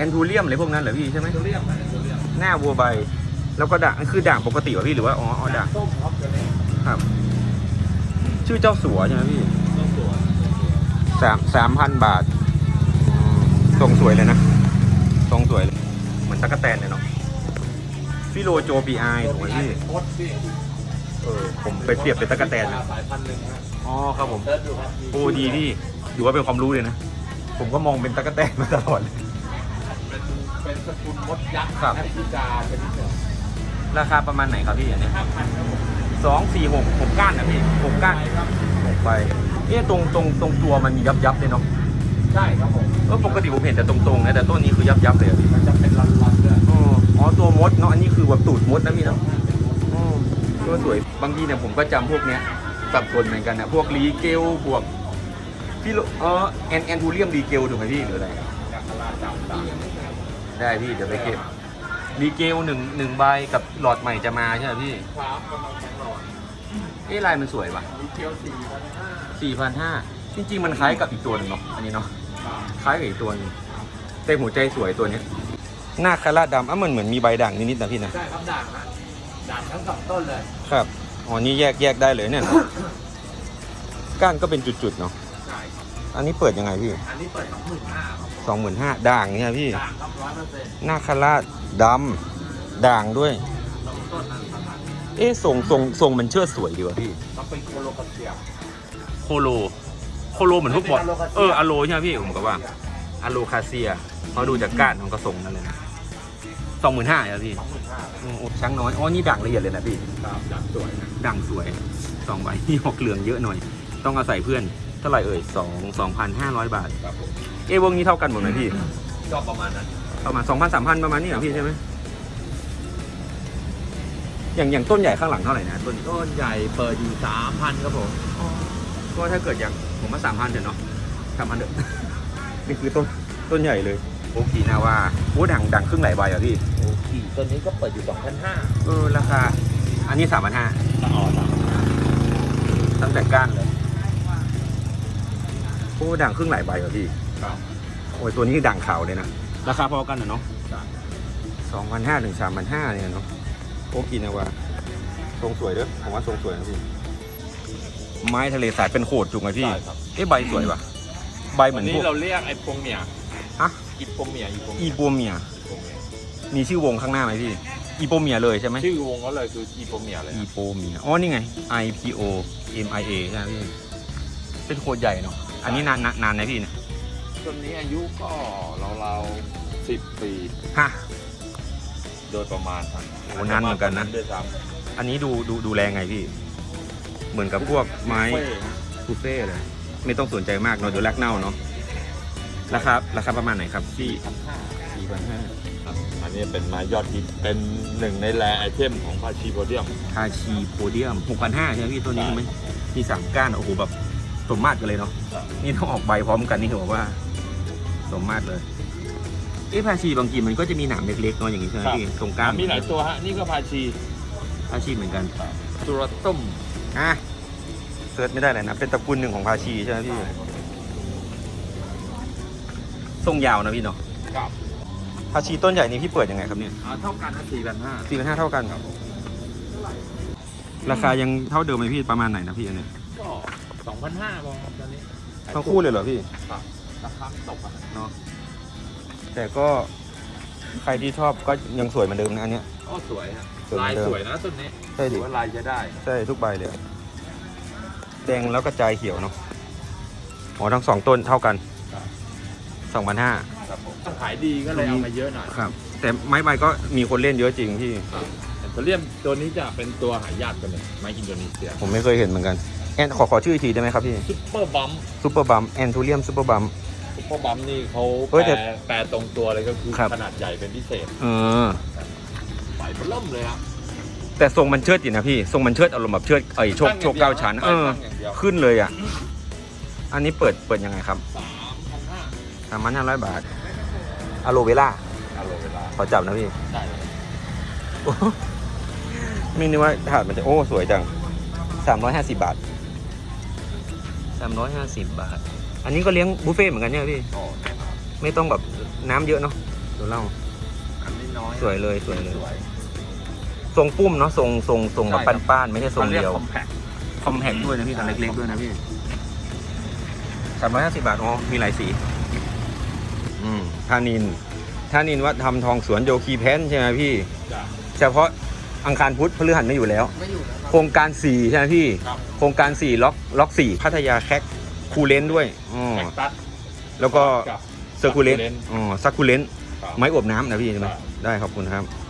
อนทูเรียมอะไรพวกนั้นเหรอพี่ใช่ไหมตัวเรียมนะตัวเรียมหน้าวัวใบ แล้วก็ด่างคือด่างปกติเหรอพี่หรือว่าอ๋ออ๋อด่างส้มครับตัวนี้ครับ ชื่อเจ้าสัวใช่ไหมพี่ส้มสวยสามสามพันบาทอืมทรงสวยเลยนะทรงสวยเลย เหมือนตะกแตนเลยเนาะฟิโลโจปีไอถูกไหมพี่โคตรพี่เออผมไปเปรียบเป็นตะกแตนสายพันธุ์หนึ่งนะอ๋อครับผมเซิร์ชดูครับ โอ้ดีพี่ถือว่าเป็นความรู้เลยนะ ผมก็มองเป็นตะกแตนมาตลอดเลยเป็น เป็นสกุลมดยักษ์ครับแอฟริกาเป็นที่หนึ่งราคาประมาณไหนครับพี่อันเนี้ยห้าพันครับผมสองสี่หกหกก้านนะพี่หกก้านใช่ครับหกใบเอ๊ะตรงตรงตรงตัวมันมียับยับเลยเนาะใช่ครับผมเออปกติผมเห็นแต่ตรงๆนะแต่ต้นนี้คือยับยับเลยอะพี่มันจะเป็นรันๆด้วยอ๋ออ๋อตัวมดเนาะอันนี้คือแบบตูดมดนะพี่เนาะอ๋อตัวสวยบางทีเนี่ยผมก็จำพวกเนี้ยสับสนเหมือนกันนะพวกลีเกลบวกพี่โลเออแอนแอนทูเรียมลีเกลถูกไหมพี่หรืออะไรอยากลาจับตา ได้พี่เดี๋ยวไปเก็บลีเกลหนึ่งหนึ่งใบกับหลอดใหม่จะมาใช่ไหมพี่ครับกำลังแข็งหลอดเอ๊ะลายมันสวยป่ะมีเกียวสี่พันห้าสี่พันห้าจริงๆมันคล้ายกับอีกตัวหนึงเนาะอันนี้เนาะคล้ายกับอีกตัวหนึงแต่หัวใจสวยตัวเนี้ยหน้าคาราดำอะมันเหมือนมีใบด่างนิดๆนะพี่นะใช่ครับด่างนะด่างทั้งสองต้นเลยครับอ๋อนี่แยกแยกได้เลยเนี่ยก้านก็เป็นจุดๆเนาะใช่ครับอันนี้เปิดยังไงพี่ อันนี้เปิดสองหมื่นห้าครับส องหมื่นห้าด่างเนี่ยพี่ด่างครับร้อยเปอร์เซ็นต์หน้าคาราดำด่างด้วย สองต้นนั้นประมาณเอ๊ะทรงทรงทรงมันเชิดสวยดีว่ะพี่ต้องเป็นโคโลกาเซียโคโล โคโลเหมือนทุกบอลไม่เป็นอะโลคาเซียเอออะโลใช่ไหมพี่ผมก็ว่าอะโลคาเซียเขาดูจากก้านของกระทรงนั่นเลยนะสองหมื่นห้าครับพี่สองหมื่นห้าโอ้โหช้างน้อยอ๋อนี่ด่างละเอียดเลยนะพี่ ครับด่างสวยนะ ด่างสวยสองใบ นี่ออกเหลืองเยอะหน่อย ต้องอาศัยเพื่อน เท่าไหร่เอ่ยสองสองพันห้าร้อยบาท ครับผมเอ้วงนี้เท่ากันหมดไหมพี่ ก็ประมาณนั้น ประมาณสองพันสามพันประมาณนี้เหรอพี่ใช่ไหมอย่างอย่างต้นใหญ่ข้างหลังเท่าไหร่นะต้นต้นใหญ่เปิดอยู่สามพันครับผม ก็ถ้าเกิดอย่างผมว่าสามพันเถอะเนาะสามพันเถอะนี่คือต้นต้นใหญ่เลย โอ้ขีนาว่าโอ้ดังดังครึ่งหลายใบอะพี่โอ้ขีต้นนี้ก็เปิดอยู่สองพันห้าเออราคา อันนี้สามพันห้าอ๋อสามพันห้าตั้งแต่ก้านเลย โอ้ดังครึ่งหลายใบอะพี่ครับโอ้ยตัวนี้ดังขาวเลยนะ ราคาพอกันเหรอเนาะใช่สองพันห้าถึงสามพันห้าเนี่ยเนาะโอ้กินาว่าทรงสวยเด้อผมว่าทรงสวยนะพี่ ไม้ทะเลสายเป็นโขดถูกไหมพี่ ใช่ครับ เอ๊ะใบสวยปะใบเหมืวัอนนนี้พวก เราเรียกไอ้พวงเมียฮะ อีพวงเมียอีพวงอีเมียโปเมีย อีพวงเมียมีชื่อวงข้างหน้าไหมพี่ อีโปเมียเลยใช่ไหม ชื่อวงเขาเลยคืออีพวงเมียเลยอีโปเมีย อ๋อ นี่ไง I P O M I A ใช่ไหมพี่ เป็นโคตรใหญ่เนาะ อันนี้นานนานนานไหมพี่เนี่ยต้นนี้อายุก็เราเราสิบปีฮะ โดยประมาณครับโอ้นานเหมือนกันนะ ด้วยซ้อันนี้ดูดูดูแลไงพี่ เหมือนกับพวกำไม้เฟ้ยบุฟเฟ่เลยไม่ต้องสนใจมากเนาะเดี๋ยวแลกเน่าเนาะราคาราคาประมาณไหนครับพี่พันห้าสี่พันห้าครับอันนี้เป็นไม้ยอดฮิตเป็นหนึ่งในแรไอเทมของพาชีโพเดียม คาชีโพเดียมหกพันห้าใช่ไหมพี่ตัวนี้ใช่ไหมมีสามก้านโอ้โหแบบ สมมาตรกันเลยเนาะครับนี่ต้องออกใบพร้อมกันนี่ถือว่า สมมาตรเลยเอ๊ะพาชีบางทีมันก็จะมีหนามเล็กๆเนาะอย่างนี้ใช่ไหมพี่ตรงกลางมีหลายตัวฮะนี่ก็พาชีพาชีเหมือนกันตุรต้มอะเซิร์ชไม่ได้เลยนะเป็นตระกูลหนึ่งของพาชีใช่ไหมพี่ทรงยาวนะพี่เนาะกับพาชีต้นใหญ่นี่พี่เปิดยังไงครับเนี่ยอ่าเท่ากันนะสี่พันห้าสี่พันห้าเท่ากันครับราคายังเท่าเดิมไหมพี่ประมาณไหนนะพี่อันเนี้ยก็ สองพันห้าบอครับตอนนี้ทั้งคู่เลยเหรอพี่ครับราคาตกอะเนาะแต่ก็ใครที่ชอบก็ยังสวยเหมือนเดิมนะอันเนี้ยก็สวยฮะสวยเหมืลาอยนเดิมสวยนะต้นนี้ใช่ดิถือว่าลายจะได้ใช่ทุกใบเลยอะแดงแล้วกระจายเขียวเนาะอ๋อทั้งสองต้นเท่ากันครับสองพันห้าครับผมขายดีก็เลยเอามาเยอะหน่อยครับ แต่ไม้ใบก็มีคนเล่นเยอะจริงพี่แอนโทเรียมตัวนี้จะเป็นตัวหายากตัวหนึ่งไม้อินโดนีเซียผมไม่เคยเห็นเหมือนกัน แอนขอขอชื่ออีกทีได้ไหมครับพี่ซุปเปอร์บัมซูเปอร์บัมแอนทูเรียมซูเปอร์บัม ซุปเปอร์บัมนี่เขาเฮ้แปยลแต่แปลตรงตัวเลยก็คือครับ ขนาดใหญ่เป็นพิเศษเออใบเริ่มเลยครับแต่ทรงมันเชิดอยู่นะพี่ ทรงมันเชิดอารมณ์แบบเชิดไอ้โชคโชคเก้าชั้น เออ ตั้งอย่างเดียวขึ้นเลยอะ อันนี้เปิดเปิดยังไงครับสามพันห้าสามพันห้าร้อยบาทอะโลเวล่าอารมณ์เวลาขอจับนะพี่ได้เลยโอ้โหไม่นึกว่าถาดมันจะโอ้ สวยจังสามร้อยห้าสิบบาท สามร้อยห้าสิบบาท อันนี้ก็เลี้ยงบุฟเฟ่ต์เหมือนกันใช่ไหมพี่โอ้แน่นอนไม่ต้องแบบน้ำเยอะเนาะใดูเหล่า อันนี้น้อยสวยเลยสวยเลยสวยทรงปุ้มเนาะทรงทรงทรงแบบใช่ครับป้านๆไม่ใช่ทรงเดียว คอมแพคคอมแพคด้วยนะพี่คันเล็กๆด้วยนะพี่สามร้อยห้าสิบบาท อ๋อ มีหลายสี อืมท่านินท่านินวัดทำทองสวนโยคีแพนใช่ไหมพี่ จ้ะ เฉพาะ อังคารพุธพฤหัสไม่อยู่แล้ว ไม่อยู่แล้วครับ โครงการสี่ใช่ไหมพี่ ครับ โครงการสี่ล็อกล็อกสี่พัทยาแคกคูเลนด้วยอ๋อแคคตัสแล้วก็กับ เซอร์คูเลน Succulent อ๋อซักคูเลนครับ ไม้อบน้ำนะพี่ใช่ไหมครับได้ขอบคุณครับค